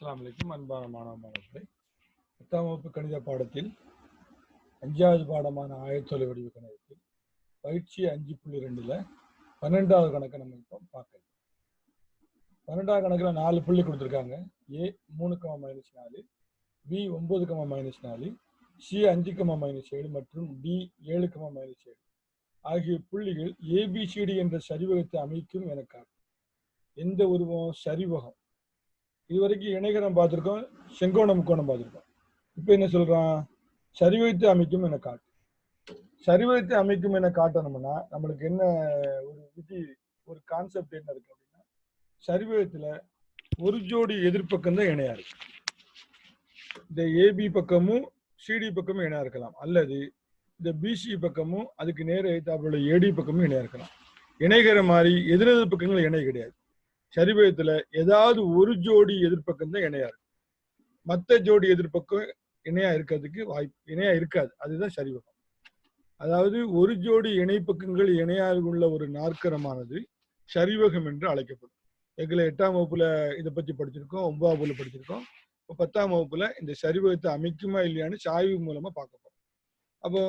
அஸ்லாம் வலைக்கும் அன்பான மாணவ மாணவர்களை. பத்தாம் வகுப்பு கணித பாடத்தில் அஞ்சாவது பாடமான ஆயத்தொலை வடிவ கணிதத்தில் பயிற்சி அஞ்சு புள்ளி ரெண்டுல பன்னெண்டாவது கணக்கை நம்ம இப்போ பார்க்கலாம். பன்னெண்டாவது கணக்கில் நாலு புள்ளி கொடுத்துருக்காங்க. ஏ மூணு கம மைனஸ் நாலு பி ஒன்பது கம மைனஸ் நாலு சி அஞ்சு கம மைனஸ் ஏழு மற்றும் டி ஏழு கம மைனஸ் ஏழு. ஆகிய புள்ளிகள் ஏபிசிடி என்ற சரிவகத்தை அமைக்கும் என எந்த உருவம் சரிவகம் இதுவரைக்கும் இணைகரம் பார்த்துருக்கோம் செங்கோண முக்கோணம் பார்த்துருக்கோம். இப்போ என்ன சொல்றான்? சரிவைத்து அமைக்கும் என காட்டு. சரிவைத்து அமைக்கும் என காட்டணும்னா நம்மளுக்கு என்ன ஒரு விதி ஒரு கான்செப்ட் என்ன இருக்கு அப்படின்னா சரிவகத்துல ஒரு ஜோடி எதிர்ப்பக்கம் தான் இணையா இருக்கு. இந்த ஏபி பக்கமும் சிடி பக்கமும் இணையா இருக்கலாம். அல்லது இந்த பிசி பக்கமும் அதுக்கு நேர எழுத்தாப்புல ஏடி பக்கமும் இணையா இருக்கலாம். இணைகிற மாதிரி எதிரெதிர் பக்கங்கள் இணை கிடையாது. சரிவகத்துல ஏதாவது ஒரு ஜோடி எதிர்ப்பக்கம் தான் இணையா இருக்கும். மற்ற ஜோடி எதிர்ப்பக்கம் இணையா இருக்கிறதுக்கு வாய்ப்பு இணையா இருக்காது. அதுதான் சரிவகம். அதாவது ஒரு ஜோடி இணைப்பக்கங்கள் இணையாக உள்ள ஒரு நாற்கரமானது சரிவகம் என்று அழைக்கப்படும். எங்களை எட்டாம் வகுப்புல இதை பத்தி படிச்சிருக்கோம் ஒன்பதாம் வகுப்புல படிச்சிருக்கோம். இப்போ பத்தாம் வகுப்புல இந்த சரிவகத்தை அமைக்குமா இல்லையான்னு சாய்வு மூலமா பார்க்க போறோம். அப்போ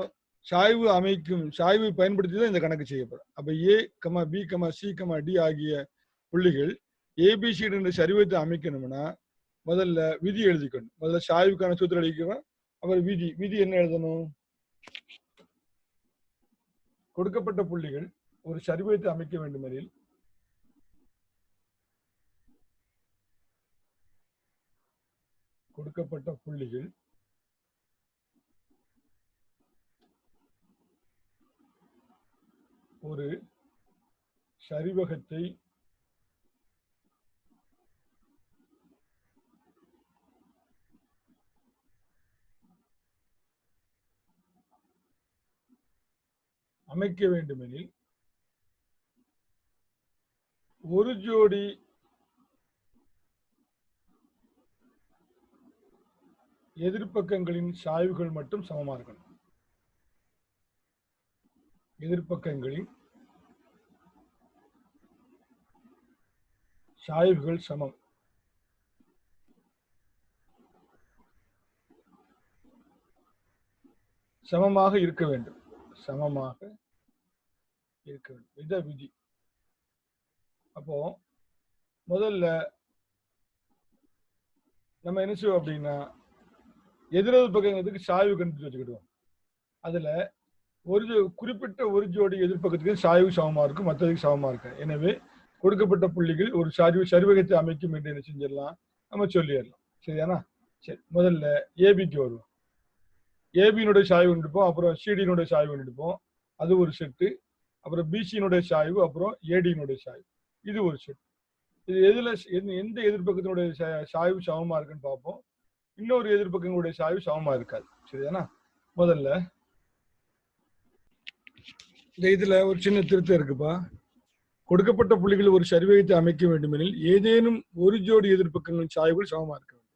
சாய்வு அமைக்கும் சாய்வை பயன்படுத்தி தான் இந்த கணக்கு செய்யப்படும். அப்போ A comma B comma C comma D ஆகிய புள்ளிகள் ஏபிசிடி என்ற சரிவத்தை அமைக்கணும்னா முதல்ல விதி எழுதிக்கணும். முதல்ல சாய்வுக்கான சூத்திரம் எழுதிக்கிறோம் அப்புறம் விதி. விதி என்ன எழுதணும்? கொடுக்கப்பட்ட புள்ளிகள் ஒரு சரிவத்தை அமைக்க வேண்டுமெனில் கொடுக்கப்பட்ட புள்ளிகள் ஒரு சரிவகத்தை அமைக்க வேண்டுமெனில் ஒரு ஜோடி எதிர்ப்பக்கங்களின் சாய்வுகள் மட்டும் சமமாக இருக்கணும். எதிர்ப்பக்கங்களின் சாய்வுகள் சமம். சமமாக இருக்க வேண்டும். சமமாக இருக்க. வேண்டும் இத விதி. அப்போ முதல்ல நம்ம என்ன செய்வோம் அப்படின்னா எதிரது பக்கத்துக்கு சாய்வு கண்டு வச்சுக்கிடுவோம். அதுல ஒரு ஜோ- குறிப்பிட்ட ஒரு ஜோடி எதிர்ப்பக்கத்துக்கு சாய்வு சமமா இருக்கும் மற்றதுக்கு சமமா இருக்கு எனவே கொடுக்கப்பட்ட புள்ளிகள் ஒரு சாய்வு சரிவகத்தை அமைக்கும் என்று என்ன செஞ்சிடலாம்? நம்ம சொல்லிடலாம். சரியானா சரி முதல்ல ஏபிக்கு வருவோம். ஏபியினுடைய சாய்வு எடுப்போம் அப்புறம் சிடியினுடைய சாய்வு எடுப்போம் அது ஒரு செட்டு. அப்புறம் பிசியினுடைய சாய்வு அப்புறம் ஏடியினுடைய சாய்வு. இது ஒரு செட் இது எதுல எந்த- எந்த எதிர்ப்பக்கத்தினுடைய சாய்வு சமமா இருக்குன்னு பார்ப்போம். இன்னொரு எதிர்ப்பக்கங்களுடைய சாய்வு சமமா இருக்காது. சரிதானா? முதல்ல. இந்த இதுல ஒரு சின்ன திருத்தம் இருக்குப்பா. கொடுக்கப்பட்ட புள்ளிகள் ஒரு சரிவகத்தை அமைக்க வேண்டுமெனில் ஏதேனும் ஒரு ஜோடி எதிர்ப்பக்கங்களின் சாய்வுகள் சமமா இருக்க வேண்டும்.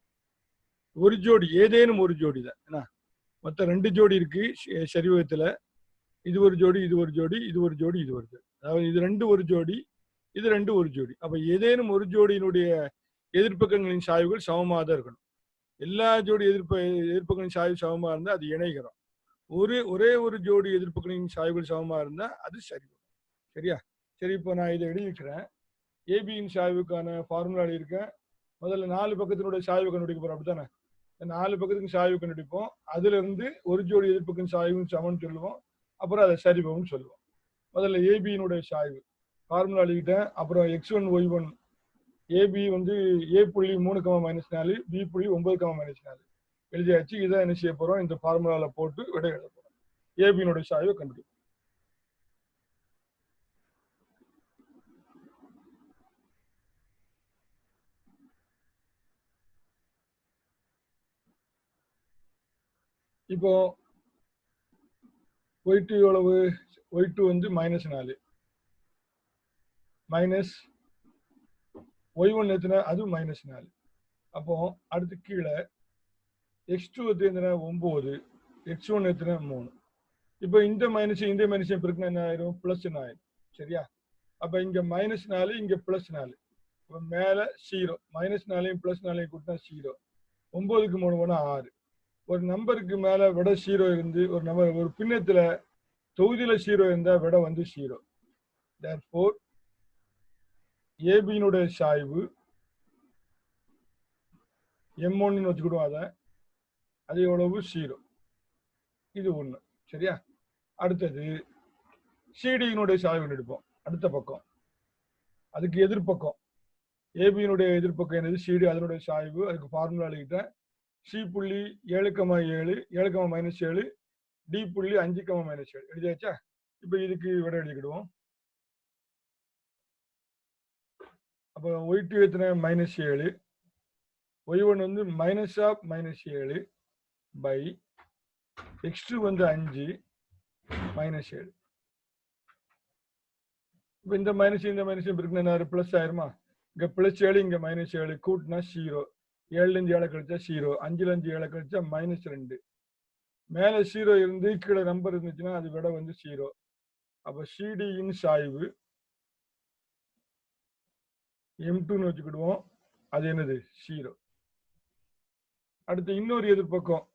ஒரு ஜோடி ஏதேனும் ஒரு ஜோடி தான். என்ன மொத்தம் ரெண்டு ஜோடி இருக்கு சரிவகத்துல. இது ஒரு ஜோடி இது ஒரு ஜோடி இது ஒரு ஜோடி இது ஒரு ஜோடி. அதாவது இது ரெண்டு ஒரு ஜோடி இது ரெண்டு ஒரு ஜோடி. அப்ப ஏதேனும் ஒரு ஜோடியினுடைய எதிர்ப்பக்கங்களின் சாய்வுகள் சமமாக தான் இருக்கணும். எல்லா ஜோடி எதிர்ப்ப எதிர்ப்புகளின் சாய்வு சமமா இருந்தால் அது இணைகிறோம். ஒரு ஒரே ஒரு ஜோடி எதிர்ப்புகளின் சாய்வுகள் சமமா இருந்தா அது சரி. சரியா? சரி இப்போ நான் இதை எழுதிக்கிறேன் ஏபியின் சாய்வுக்கான ஃபார்முலா எழுதியிருக்கேன் முதல்ல நாலு பக்கத்தினுடைய சாய்வு கண்டுபிடிக்க போறோம் அப்படித்தானே? நாலு பக்கத்துக்கு சாய்வு கண்டுபிடிப்போம். அதுல இருந்து ஒரு ஜோடி எதிர்ப்புக்கும் சாய்வும் சமம்னு சொல்லுவோம். அப்புறம் அதை சரிபம்னு சொல்லுவோம். முதல்ல ஏபியினுடைய சாய்வு. ஃபார்முலா எழுதிட்டேன். அப்புறம் x one y one AB வந்து ஏ புள்ளி மூணு கமா மைனஸ் நாலு பி புள்ளி ஒன்பது கமா மைனஸ் நாலு. எழுதியாச்சு. இதை என்ன செய்ய போகிறோம் இந்த ஃபார்முலாவில் போட்டு விட எழுத போகிறோம் ஏபியினுடைய சாய்வை கண்டுபிடிக்கும் இப்போ ஒய் டூ எவ்வளவு ஒய் டூ வந்து மைனஸ் நாலு. மைனஸ் ஒய் ஒன் எத்தனை அதுவும் மைனஸ் நாலு. அப்போ அடுத்து கீழே எக்ஸ் டூ எத்தனை ஒம்பது எக்ஸ் ஒன் எத்தனை மூணு. இப்போ இந்த மைனஸ் இந்த மைனஸ் பிறகு என்ன ஆயிரும்? பிளஸ் ஆயிரும். சரியா? அப்போ இங்கே மைனஸ் நாலு இங்கே பிளஸ் நாலு. இப்போ மேலே ஜீரோ மைனஸ் நாலையும் பிளஸ் நாலையும் கொடுத்தா ஜீரோ ஒம்பதுக்கு மூணு போனால் ஆறு. ஒரு நம்பருக்கு மேல விட ஷீரோ இருந்து ஒரு நம்பர் ஒரு பின்னத்துல தொகுதியில ஷீரோ இருந்தா விட வந்து ஷீரோ. தேர்ஃபோர் ஏபியினுடைய சாய்வு எம் ஒன்னு வச்சுக்கிடுவோம் அதை. அது எவ்வளவு? ஷீரோ. இது ஒண்ணு. சரியா? அடுத்தது சிடியினுடைய சாய்வு எடுப்போம். அடுத்த பக்கம். அதுக்கு எதிர்ப்பக்கம். ஏபியினுடைய எதிர்ப்பக்கம் என்னது? சிடி அதனுடைய சாய்வு. அதுக்கு ஃபார்முலா எழுதிட்டேன். சி புள்ளி ஏழு கமா ஏழு ஏழு கமா மைனஸ் ஏழு டி புள்ளி அஞ்சு கமா மைனஸ் ஏழு. எழுதியாச்சா? இப்போ இதுக்கு விட எழுதிக்கிடுவோம். அப்போ ஒய் டூ எத்தனை? மைனஸ் ஏழு. ஒய் ஒன் வந்து மைனஸ் ஆஃப் மைனஸ் ஏழு பை எக்ஸ் டூ வந்து அஞ்சு மைனஸ் ஏழு. இப்போ இந்த மைனஸ் இந்த மைனஸ் இருக்குன்னு என்ன? ப்ளஸ் ஆயிருமா? இங்கே பிளஸ் ஏழு இங்கே மைனஸ் ஏழு. கூட்டினா ஜீரோ ஏழுலேருந்து ஏழை கழிச்சா ஜீரோ அஞ்சுலேருந்து ஏழை கழிச்சா மைனஸ் ரெண்டு. மேலே ஜீரோ இருந்து கீழே நம்பர் இருந்துச்சுன்னா அது விட வந்து ஜீரோ அப்போ சிடியின் சாய்வு எம் டூன்னு வச்சுக்கிடுவோம். அது என்னது? ஜீரோ அடுத்து இன்னொரு எதிர்பக்கம்.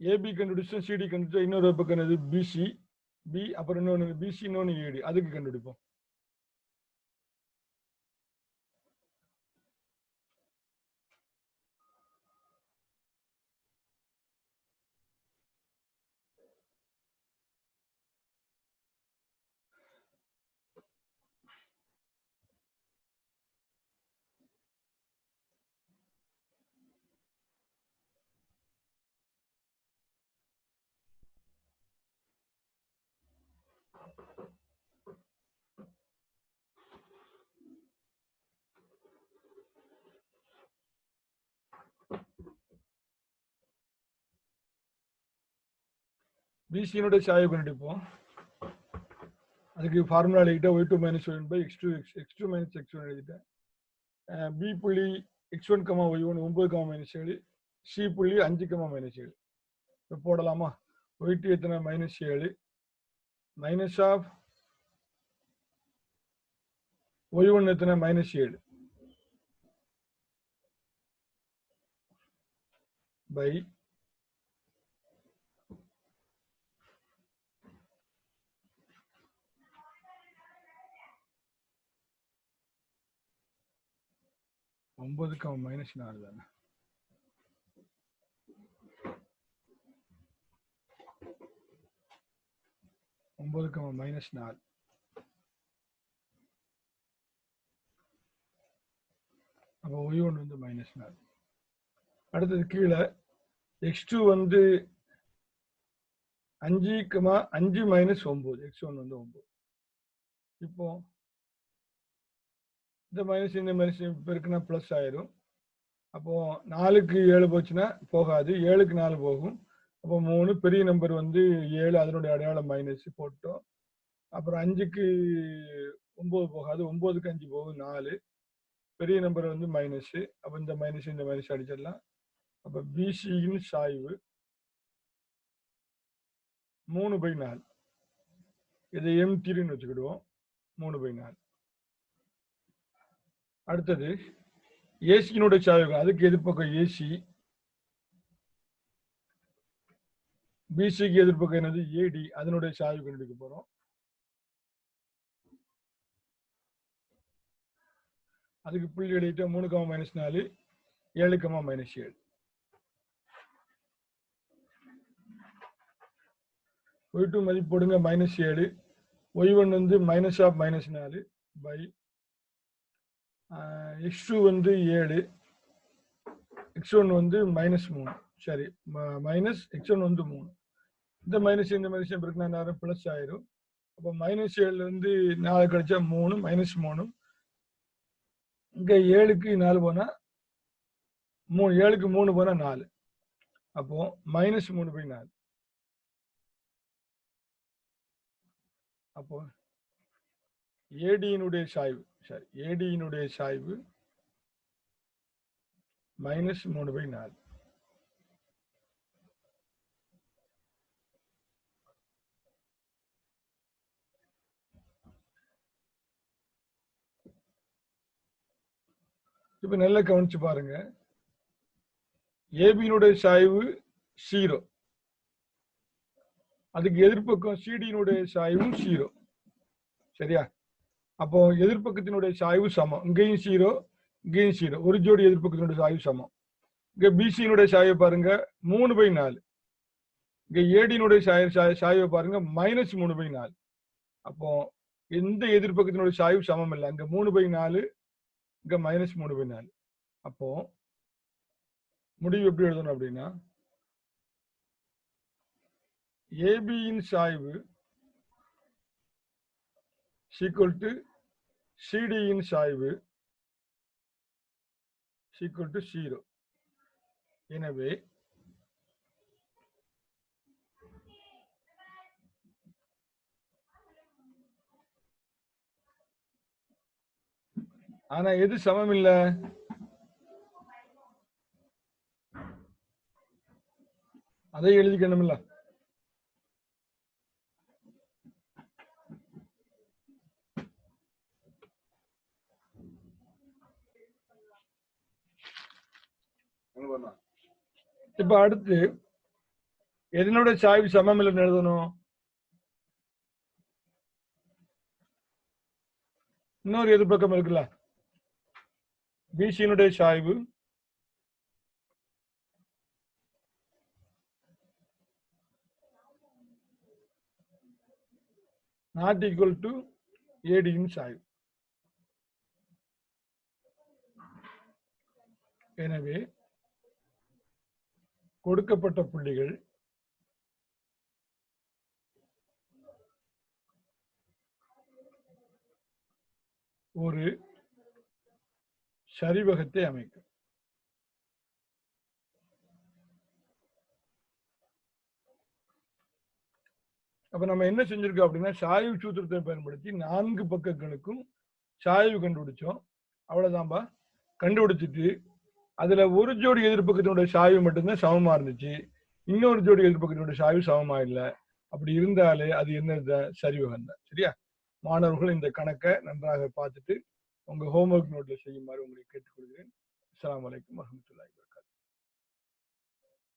ஏபி கண்டுபிடிச்சோம் சிடி கண்டுபிடிச்சோம் இன்னொரு பக்கம் என்னது? பிசி பி அப்புறம் இன்னொன்று பிசி இன்னொன்று ஏடி e, அதுக்கு கண்டுபிடிப்போம். பிசியினுடைய சாயை கண்டுபிடிப்போம். அதுக்கு ஃபார்முலா எழுதிட்டேன் y two minus one by x two x x two minus x one எழுதிட்டேன். பி புள்ளி x one comma y one ஒன்பது கமா மைனஸ் ஏழு சி புள்ளி அஞ்சு கமா மைனஸ் ஏழு. இப்போ போடலாமா? ஒய் டூ எத்தனை மைனஸ் ஏழு? மைனஸ் ஆஃப் ஒய் ஒன் எத்தனை மைனஸ் ஏழு பை ஒன்பதுக்கு அவன் மைனஸ் நாலு தானே. ஒன்பது கமா மைனஸ் நாலு. அப்போ ஒய் ஒன்று வந்து மைனஸ் நாலு. அடுத்தது கீழே எக்ஸ் டூ வந்து அஞ்சு கமா அஞ்சு மைனஸ் ஒம்பது எக்ஸ் ஒன் வந்து ஒம்பது இப்போ இந்த மைனஸ் இந்த மைனஸ் பெருக்குன்னா ப்ளஸ் ஆயிரும். அப்போ நாலுக்கு ஏழு போச்சுன்னா போகாது. ஏழுக்கு நாலு போகும். அப்போ மூணு பெரிய நம்பர் வந்து ஏழு அதனுடைய அடையாளம் மைனஸ் போட்டோம். அப்புறம் அஞ்சுக்கு ஒம்பது போகாது ஒம்பதுக்கு அஞ்சு போகும் நாலு. பெரிய நம்பர் வந்து மைனஸ் அப்போ இந்த மைனஸ் இந்த மைனஸ் அடிச்சிடலாம். அப்போ பிசியின் சாய்வு. மூணு பை நாலு. இதை எம் த்ரீன்னு வச்சுக்கிடுவோம். மூணு பை நாலு. அடுத்தது ஏசியினுடைய சாய்வு. அதுக்கு எதிர்ப்பக்கம் ஏசி பிசிக்கு எதிர்ப்பு என்னது? ஏடி அதனுடைய சாய்வு கண்டுபிடிக்க போறோம். அதுக்கு புள்ளி எழுதிட்டு மூணு கமா மைனஸ் நாலு ஏழு கமா மைனஸ் ஏழு. ஒய் டூ மதிப்பு போடுங்க மைனஸ் ஏழு. ஒய் ஒன் வந்து மைனஸ் ஆஃப் மைனஸ் நாலு பை எக்ஸ் டூ வந்து ஏழு. எக்ஸ் ஒன் வந்து மைனஸ் மூணு. சரி மைனஸ் எக்ஸ் ஒன் வந்து மூணு. இந்த மைனஸ் இந்த மைனஸ் இருக்குன்னா நேரம் பிளஸ் ஆயிரும். அப்போ மைனஸ் ஏழுல இருந்து நாலு கழிச்சா மூணு மைனஸ் மூணு. இங்க ஏழுக்கு நாலு போனா மூணு ஏழுக்கு மூணு போனா நாலு. அப்போ மைனஸ் மூணு பை நாலு. அப்போ ஏடியினுடைய சாய்வு சாரி ஏடியினுடைய சாய்வு மைனஸ் மூணு பை நாலு. இப்ப நல்லா கவனிச்சு பாருங்க. ஏபியினுடைய சாய்வு ஜீரோ அதுக்கு எதிர்ப்பக்கம் சிடியினுடைய சாய்வும் ஜீரோ சரியா? அப்போ எதிர்ப்பக்கத்தினுடைய சாய்வு சமம். இங்கேயும் ஜீரோ இங்கேயும் ஜீரோ ஒரு ஜோடி எதிர்ப்பக்கத்தினுடைய சாய்வு சமம். இங்க பிசியினுடைய சாய்வை பாருங்க மூணு பை நாலு. இங்க ஏடியினுடைய சாய் சாய்- சாய்வை பாருங்க மைனஸ் மூணு பை நாலு. அப்போ எந்த எதிர்ப்பக்கத்தினுடைய சாய்வு சமம் இல்லை. அங்க மூணு பை நாலு இங்க மைனஸ் மூணு பை நாலு அப்போ முடிவு எப்படி எழுதணும் அப்படின்னா ஏபியின் சாய்வு சீக்குவல் டு சிடியின் சாய்வு சீக்குவல் டு ஜீரோ எனவே ஆனா எது சமம் இல்ல அதை எழுதிக்கணும்ல இப்ப அடுத்து எதனோட சாய்வு சமம் இல்லைன்னு எழுதணும்? இன்னொரு எதிர்பக்கம் இருக்குல்ல? பிசியினுடைய சாய்வு நாட் ஈக்குவல் டு ஏடியின் சாய்வு. எனவே கொடுக்கப்பட்ட புள்ளிகள் ஒரு சரிவகத்தை அமைக்கும். அப்ப நம்ம என்ன செஞ்சிருக்கோம் அப்படின்னா சாய்வு சூத்திரத்தை பயன்படுத்தி நான்கு பக்கங்களுக்கும் சாய்வு கண்டுபிடிச்சோம். அவ்வளவுதான்பா. கண்டுபிடிச்சிட்டு அதுல ஒரு ஜோடி எதிர்ப்பக்கத்தினுடைய சாய்வு மட்டும்தான் சமமா இருந்துச்சு. இன்னொரு ஜோடி எதிர்ப்பக்கத்தினுடைய சாய்வு சமமா இல்லை. அப்படி இருந்தாலே அது என்ன சரிவகம் தான் சரியா? மாணவர்கள் இந்த கணக்கை நன்றாக பார்த்துட்டு உங்க ஹோம்ஒர்க் நோட்டில் செய்யுமாறு உங்களை கேட்டுக்கொள்கிறேன். அஸ்ஸலாமு வலைக்கம் வரஹ்மத்துல்லாஹி